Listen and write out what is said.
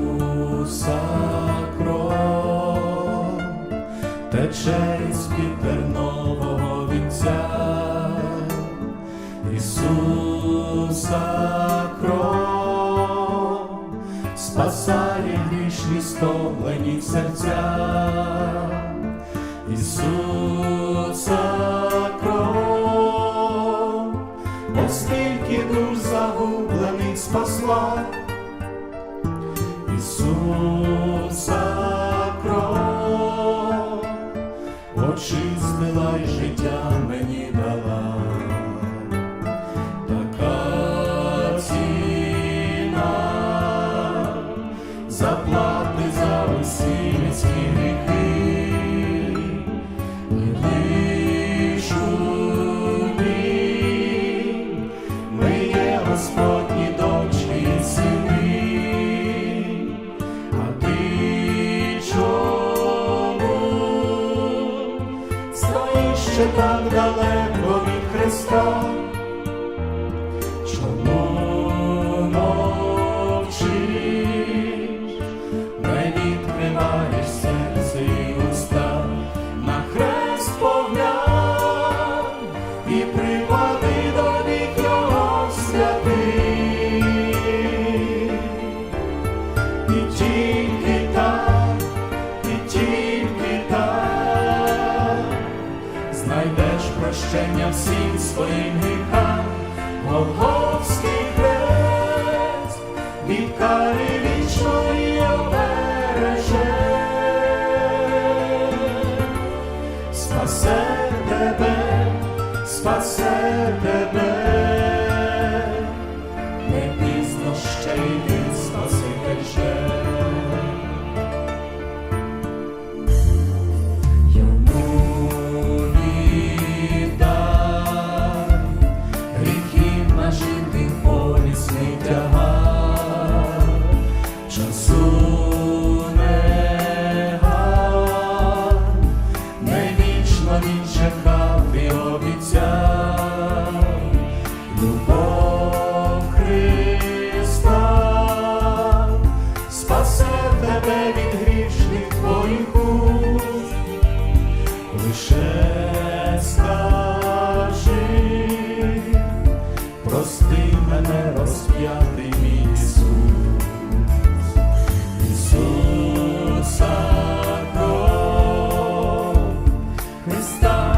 Ісуса кров тече з під спасає грішні стомлені серця, Ісуса оскільки душ загублених спасла. Ісуса кров, очі Jeszcze Pan знайдеш прощення всім своїм гріхам, Голговський хрест, від кари вічної обереже, спасе тебе, спасе тебе, не пізно ще йди. прости мене, розп'ятий мій Ісус, Ісуса кров Христа.